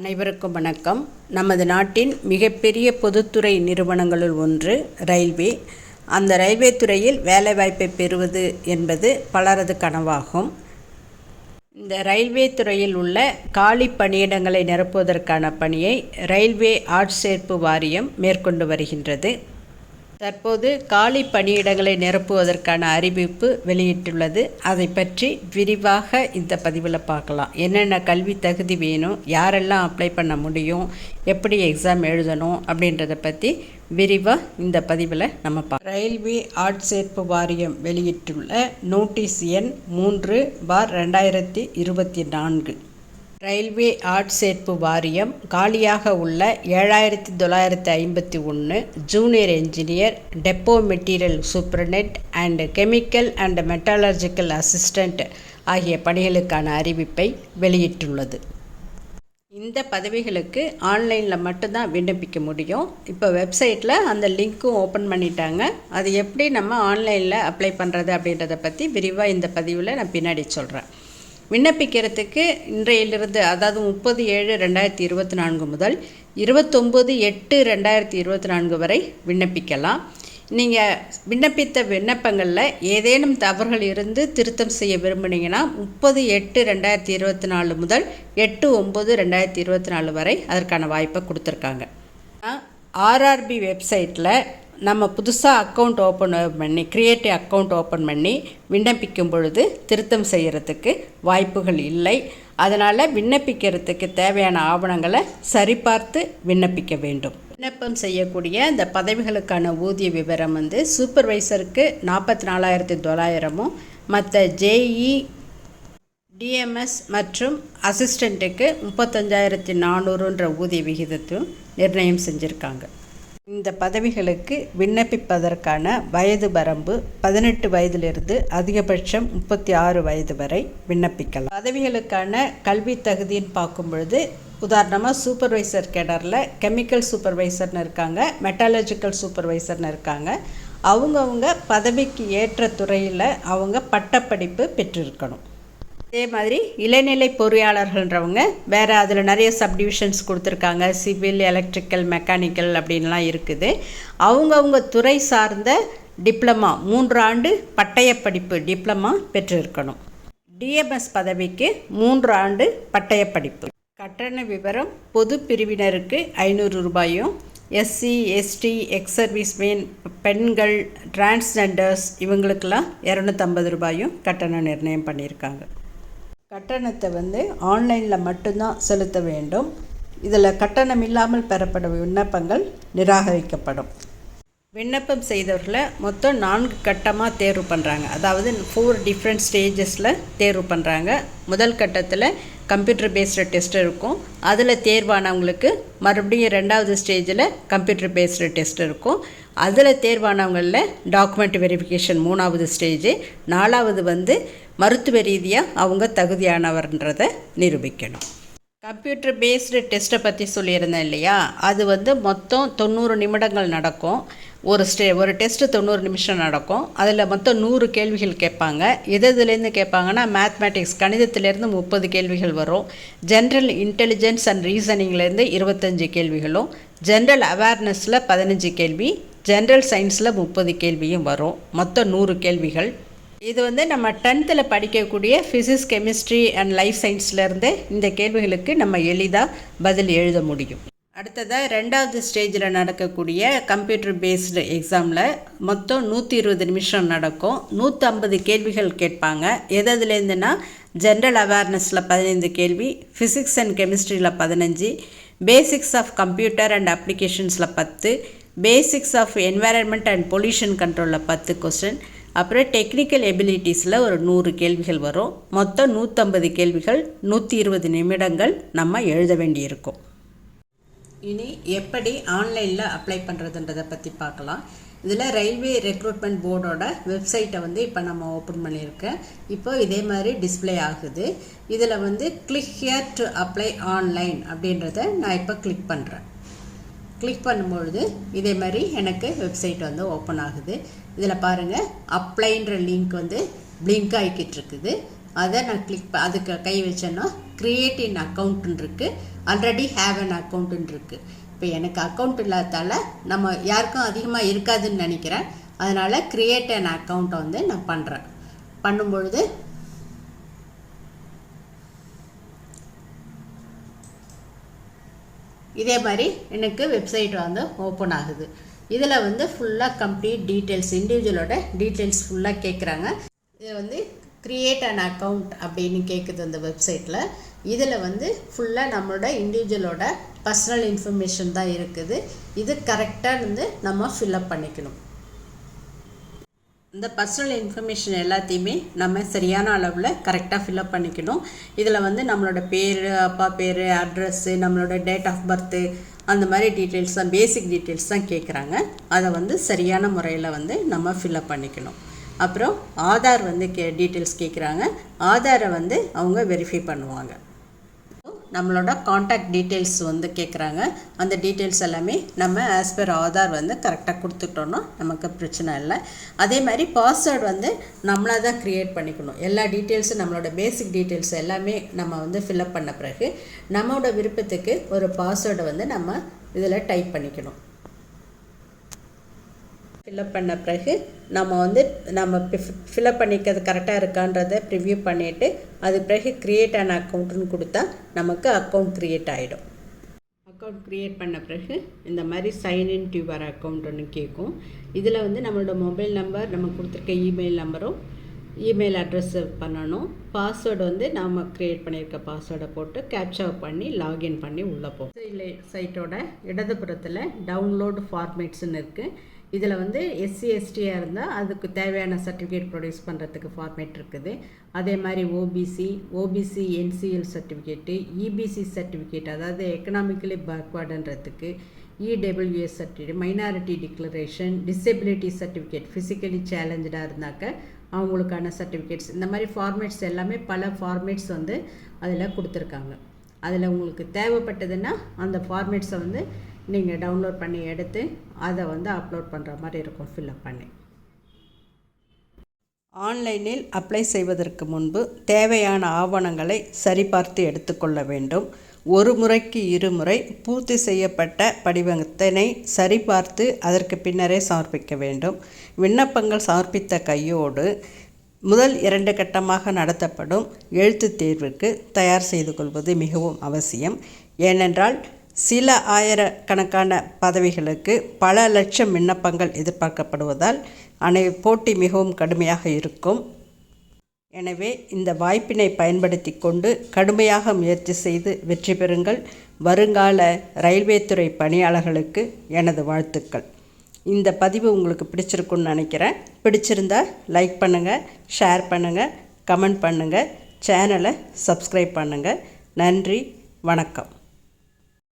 அனைவருக்கும் வணக்கம். நமது நாட்டின் மிகப்பெரிய பொதுத்துறை நிறுவனங்களுள் ஒன்று ரயில்வே. அந்த ரயில்வே துறையில் வேலைவாய்ப்பை பெறுவது என்பது பலரது கனவாகும். இந்த ரயில்வே துறையில் உள்ள காலி பணியிடங்களை நிரப்புவதற்கான பணியை ரயில்வே ஆட்சேர்ப்பு வாரியம் மேற்கொண்டு வருகின்றது. தற்போது காலி பணியிடங்களை நிரப்புவதற்கான அறிவிப்பு வெளியிட்டுள்ளது. அதை பற்றி விரிவாக இந்த பதிவில் பார்க்கலாம். என்னென்ன கல்வி தகுதி வேணும்? யாரெல்லாம் அப்ளை பண்ண முடியும்? எப்படி எக்ஸாம் எழுதணும்? அப்படின்றத பற்றி விரிவாக இந்த பதிவில் நம்ம பார்க்கலாம் ரயில்வே ஆட்சேர்ப்பு வாரியம் வெளியிட்டுள்ள நோட்டீஸ் எண் மூன்று பார் ரெண்டாயிரத்தி இருபத்தி நான்கு. ரயில்வே ஆட்சேர்ப்பு வாரியம் காலியாக உள்ள ஏழாயிரத்தி தொள்ளாயிரத்தி ஐம்பத்தி ஒன்று junior engineer depot material superintendent and chemical and metallurgical assistant ஆகிய பணிகளுக்கான அறிவிப்பை வெளியிட்டுள்ளது. இந்த பதவிகளுக்கு ஆன்லைனில் மட்டும்தான் விண்ணப்பிக்க முடியும். இப்போ வெப்சைட்டில் அந்த லிங்க்கும் ஓப்பன் பண்ணிட்டாங்க. அது எப்படி நம்ம ஆன்லைனில் அப்ளை பண்ணுறது அப்படின்றத பற்றி விரிவாக இந்த பதிவில் நான் பின்னாடி சொல்கிறேன் விண்ணப்பிக்கிறதுக்கு இன்றையிலிருந்து அதாவது முப்பது ஏழு ரெண்டாயிரத்தி இருபத்தி நான்கு முதல் இருபத்தொம்பது எட்டு ரெண்டாயிரத்தி இருபத்தி நான்கு வரை விண்ணப்பிக்கலாம். நீங்கள் விண்ணப்பித்த விண்ணப்பங்களில் ஏதேனும் தவறுகள் இருந்து திருத்தம் செய்ய விரும்புனீங்கன்னா முப்பது எட்டு ரெண்டாயிரத்தி இருபத்தி நாலு முதல் எட்டு ஒம்பது ரெண்டாயிரத்தி இருபத்தி நாலு வரை அதற்கான வாய்ப்பை கொடுத்துருக்காங்க. ஆர்ஆர்பி வெப்சைட்டில் நம்ம புதுசாக அக்கௌண்ட் ஓப்பன் பண்ணி க்ரியேட்டிவ் அக்கௌண்ட் ஓப்பன் பண்ணி விண்ணப்பிக்கும் பொழுது திருத்தம் செய்கிறதுக்கு வாய்ப்புகள் இல்லை. அதனால் விண்ணப்பிக்கிறதுக்கு தேவையான ஆவணங்களை சரிபார்த்து விண்ணப்பிக்க வேண்டும். விண்ணப்பம் செய்யக்கூடிய இந்த பதவிகளுக்கான ஊதிய விவரம் வந்து சூப்பர்வைசருக்கு நாற்பத்தி நாலாயிரத்தி தொள்ளாயிரமும் மற்ற ஜேஇ டிஎம்எஸ் மற்றும் அசிஸ்டண்ட்டுக்கு முப்பத்தஞ்சாயிரத்தி நானூறுன்ற ஊதிய விகிதத்தையும் நிர்ணயம் செஞ்சுருக்காங்க. இந்த பதவிகளுக்கு விண்ணப்பிப்பதற்கான வயது வரம்பு பதினெட்டு வயதிலிருந்து அதிகபட்சம் முப்பத்தி ஆறு வயது வரை விண்ணப்பிக்கலாம். பதவிகளுக்கான கல்வி தகுதின்னு பார்க்கும் பொழுது உதாரணமாக சூப்பர்வைசர் கேடரில் கெமிக்கல் சூப்பர்வைசர்னு இருக்காங்க மெட்டாலஜிக்கல் சூப்பர்வைசர்னு இருக்காங்க. அவங்கவுங்க பதவிக்கு ஏற்ற துறையில் அவங்க பட்டப்படிப்பு பெற்றிருக்கணும். அதே மாதிரி இளநிலை பொறியாளர்கள்ன்றவங்க வேறு அதில் நிறைய சப்டிவிஷன்ஸ் கொடுத்துருக்காங்க. சிவில் எலக்ட்ரிக்கல் மெக்கானிக்கல் அப்படின்லாம் இருக்குது. அவங்கவுங்க துறை சார்ந்த டிப்ளமா மூன்று ஆண்டு பட்டயப்படிப்பு டிப்ளமா பெற்றிருக்கணும். டிஎம்எஸ் பதவிக்கு மூன்று ஆண்டு பட்டயப்படிப்பு. கட்டண விவரம் பொது பிரிவினருக்கு ஐநூறு ரூபாயும் எஸ்சி எஸ்டி எக்ஸ் சர்வீஸ்மேன் பெண்கள் டிரான்ஸ்ஜெண்டர்ஸ் இவங்களுக்கெல்லாம் இரநூத்தம்பது ரூபாயும் கட்டணம் நிர்ணயம் பண்ணியிருக்காங்க. கட்டணத்தை வந்து ஆன்லைனில் மட்டும்தான் செலுத்த வேண்டும். இதில் கட்டணம் இல்லாமல் பெறப்படும் விண்ணப்பங்கள் நிராகரிக்கப்படும். விண்ணப்பம் செய்தவர்களை மொத்தம் நான்கு கட்டமாக தேர்வு பண்ணுறாங்க அதாவது ஃபோர் டிஃப்ரெண்ட் ஸ்டேஜஸில் தேர்வு பண்ணுறாங்க முதல் கட்டத்தில் கம்ப்யூட்டர் பேஸ்டு டெஸ்ட் இருக்கும். அதில் தேர்வானவங்களுக்கு மறுபடியும் ரெண்டாவது ஸ்டேஜில் கம்ப்யூட்டர் பேஸ்டு டெஸ்ட் இருக்கும். அதில் தேர்வானவங்களில் டாக்குமெண்ட் வெரிஃபிகேஷன் மூணாவது ஸ்டேஜு நாலாவது வந்து மருத்துவ ரீதியாக அவங்க தகுதியானவர்ன்றதை நிரூபிக்கணும். கம்ப்யூட்டர் பேஸ்டு டெஸ்ட்டை பற்றி சொல்லியிருந்தேன் இல்லையா? அது வந்து மொத்தம் தொண்ணூறு நிமிடங்கள் நடக்கும். ஒரு ஸ்டே ஒரு டெஸ்ட்டு தொண்ணூறு நிமிஷம் நடக்கும். அதில் மொத்தம் நூறு கேள்விகள் கேட்பாங்க. எது இதுலேருந்து கேட்பாங்கன்னா மேத்மெட்டிக்ஸ் கணிதத்திலேருந்து முப்பது கேள்விகள் வரும். ஜென்ரல் இன்டெலிஜென்ஸ் அண்ட் ரீசனிங்லேருந்து இருபத்தஞ்சி கேள்விகளும். ஜென்ரல் அவேர்னஸில் பதினஞ்சு கேள்வி. ஜென்ரல் சயின்ஸில் முப்பது கேள்வியும் வரும். மொத்தம் நூறு கேள்விகள். இது வந்து நம்ம டென்த்தில் படிக்கக்கூடிய ஃபிசிக்ஸ் கெமிஸ்ட்ரி அண்ட் லைஃப் சயின்ஸ்லேருந்து இந்த கேள்விகளுக்கு நம்ம எளிதாக பதில் எழுத முடியும். அடுத்ததாக ரெண்டாவது ஸ்டேஜில் நடக்கக்கூடிய கம்ப்யூட்டர் பேஸ்டு எக்ஸாமில் மொத்தம் நூற்றி இருபது நிமிஷம் நடக்கும். நூற்றம்பது கேள்விகள் கேட்பாங்க. எதுலேருந்துன்னா ஜென்ரல் அவேர்னஸில் பதினைந்து கேள்வி ஃபிசிக்ஸ் அண்ட் கெமிஸ்ட்ரியில் பதினஞ்சு பேசிக்ஸ் ஆஃப் கம்ப்யூட்டர் அண்ட் அப்ளிகேஷன்ஸில் பத்து basics of environment and pollution கண்ட்ரோலில் பத்து கொஸ்டின் அப்புறம் டெக்னிக்கல் எபிலிட்டிஸில் ஒரு நூறு கேள்விகள் வரும். மொத்தம் நூற்றம்பது கேள்விகள் நூற்றி இருபது நிமிடங்கள் நம்ம எழுத வேண்டியிருக்கும். இனி எப்படி ஆன்லைனில் அப்ளை பண்ணுறதுன்றதை பற்றி பார்க்கலாம். இதில் ரயில்வே ரெக்ரூட்மெண்ட் போர்டோட வெப்சைட்டை வந்து இப்போ நம்ம ஓப்பன் பண்ணியிருக்கேன். இப்போ இதே மாதிரி டிஸ்பிளே ஆகுது. இதில் வந்து click here to apply online அப்படின்றத நான் இப்போ கிளிக் பண்ணுறேன் கிளிக் பண்ணும்பொழுது இதே மாதிரி எனக்கு வெப்சைட் வந்து ஓப்பன் ஆகுது. இதில் பாருங்கள் அப்ளைன்ற லிங்க் வந்து பிளிங்க் ஆகிக்கிட்டு இருக்குது. அதை நான் கிளிக் அதுக்கு கை வச்சேன்னா க்ரியேட் இன் அக்கௌண்ட்டுன்னு இருக்குது ஆல்ரெடி ஹேவ் அன் அக்கௌண்ட்டுன்னு இருக்குது இப்போ எனக்கு அக்கௌண்ட் இல்லாதால நம்ம யாருக்கும் அதிகமாக இருக்காதுன்னு நினைக்கிறேன். அதனால் க்ரியேட் அன் அக்கௌண்ட்டை வந்து நான் பண்ணுறேன் பண்ணும்பொழுது இதே மாதிரி எனக்கு வெப்சைட் வந்து ஓப்பன் ஆகுது. இதில் வந்து ஃபுல்லாக கம்ப்ளீட் டீட்டெயில்ஸ் இண்டிவிஜுவலோட டீட்டெயில்ஸ் ஃபுல்லாக கேட்குறாங்க இதை வந்து க்ரியேட் அன் அக்கௌண்ட் அப்படின்னு கேட்குது அந்த வெப்சைட்டில் இதில் வந்து ஃபுல்லாக நம்மளோட இண்டிவிஜுவலோட பர்சனல் இன்ஃபர்மேஷன் தான் இருக்குது. இது கரெக்டாக வந்து நம்ம ஃபில்அப் பண்ணிக்கணும். இந்த பர்சனல் இன்ஃபர்மேஷன் எல்லாத்தையுமே நம்ம சரியான அளவில் கரெக்டாக ஃபில்அப் பண்ணிக்கணும். இதில் வந்து நம்மளோட பேர் அப்பா பேர் அட்ரஸ்ஸு நம்மளோட டேட் ஆஃப் பர்த்து அந்த மாதிரி டீட்டெயில்ஸ் தான் பேசிக் டீட்டெயில்ஸ் தான் கேட்குறாங்க அதை வந்து சரியான முறையில் வந்து நம்ம ஃபில்அப் பண்ணிக்கணும். அப்புறம் ஆதார் வந்து கே டீட்டெயில்ஸ் கேட்குறாங்க ஆதாரை வந்து அவங்க வெரிஃபை பண்ணுவாங்க. நம்மளோட காண்டாக்ட் டீட்டெயில்ஸ் வந்து கேட்குறாங்க அந்த டீட்டெயில்ஸ் எல்லாமே நம்ம ஆஸ் பர் ஆதார் வந்து கரெக்டாக கொடுத்துட்டோன்னா நமக்கு பிரச்சனை இல்லை. அதே மாதிரி பாஸ்வேர்டு வந்து நம்மளாக தான் க்ரியேட் பண்ணிக்கணும். எல்லா டீட்டெயில்ஸும் நம்மளோட பேசிக் டீட்டெயில்ஸ் எல்லாமே நம்ம வந்து ஃபில்அப் பண்ண பிறகு நம்மளோட விருப்பத்துக்கு ஒரு பாஸ்வேர்டை வந்து நம்ம இதில் டைப் பண்ணிக்கணும். ஃபில்அப் பண்ண பிறகு நம்ம வந்து நம்ம ஃபில்அப் பண்ணிக்கிறது கரெக்டாக இருக்கான்றதை ப்ரிவ்யூ பண்ணிவிட்டு அது பிறகு க்ரியேட் ஆன அக்கௌண்ட்டுன்னு கொடுத்தா நமக்கு அக்கௌண்ட் க்ரியேட் ஆகிடும் அக்கௌண்ட் க்ரியேட் பண்ண பிறகு இந்த மாதிரி சைன்இன் டியூபர் அக்கௌண்ட்டுன்னு கேட்கும் இதில் வந்து நம்மளோட மொபைல் நம்பர் நம்ம கொடுத்துருக்க இமெயில் நம்பரும் இமெயில் அட்ரஸ்ஸு பண்ணணும். பாஸ்வேர்டு வந்து நம்ம க்ரியேட் பண்ணியிருக்க பாஸ்வேர்டை போட்டு கேப்சா பண்ணி லாகின் பண்ணி உள்ளே போகும் இல்லை சைட்டோட இடதுபுறத்தில் டவுன்லோடு ஃபார்மேட்ஸ்னு இருக்குது இதில் வந்து எஸ்சி எஸ்டியாக இருந்தால் அதுக்கு தேவையான சர்டிஃபிகேட் ப்ரொடியூஸ் பண்ணுறதுக்கு ஃபார்மேட் இருக்குது. அதே மாதிரி OBC OBC NCL certificate EBC certificate அதாவது economically பேக்வேர்டுன்றதுக்கு EWS certificate minority declaration disability certificate physically சேலஞ்சடாக இருந்தாக்க அவங்களுக்கான சர்டிஃபிகேட்ஸ். இந்த மாதிரி ஃபார்மேட்ஸ் எல்லாமே பல ஃபார்மேட்ஸ் வந்து அதில் கொடுத்துருக்காங்க. அதில் உங்களுக்கு தேவைப்பட்டதுன்னா அந்த ஃபார்மேட்ஸை வந்து நீங்கள் டவுன்லோட் பண்ணி எடுத்து அதை வந்து அப்லோட் பண்ணுற மாதிரி இருக்கும் ஃபில்அப் பண்ணி. ஆன்லைனில் அப்ளை செய்வதற்கு முன்பு தேவையான ஆவணங்களை சரிபார்த்து எடுத்துக்கொள்ள வேண்டும். ஒரு முறைக்கு இருமுறை பூர்த்தி செய்யப்பட்ட படிவத்தினை சரிபார்த்து அதற்கு பின்னரே சமர்ப்பிக்க வேண்டும். விண்ணப்பங்கள் சமர்ப்பித்த கையோடு முதல் இரண்டு கட்டமாக நடத்தப்படும் எழுத்துத் தேர்வுக்கு தயார் செய்து கொள்வது மிகவும் அவசியம். ஏனென்றால் சில ஆயிரக்கணக்கான பதவிகளுக்கு பல லட்சம் விண்ணப்பங்கள் எதிர்பார்க்கப்படுவதால் அனை போட்டி மிகவும் கடுமையாக இருக்கும். எனவே இந்த வாய்ப்பினை பயன்படுத்தி கொண்டு கடுமையாக முயற்சி செய்து வெற்றி பெறுங்கள். வருங்கால ரயில்வே துறை பணியாளர்களுக்கு எனது வாழ்த்துக்கள். இந்த பதிவு உங்களுக்கு பிடிச்சிருக்குன்னு நினைக்கிறேன். பிடிச்சிருந்தா லைக் பண்ணுங்கள் ஷேர் பண்ணுங்கள் கமெண்ட் பண்ணுங்கள் சேனலை சப்ஸ்கிரைப் பண்ணுங்கள் நன்றி வணக்கம்.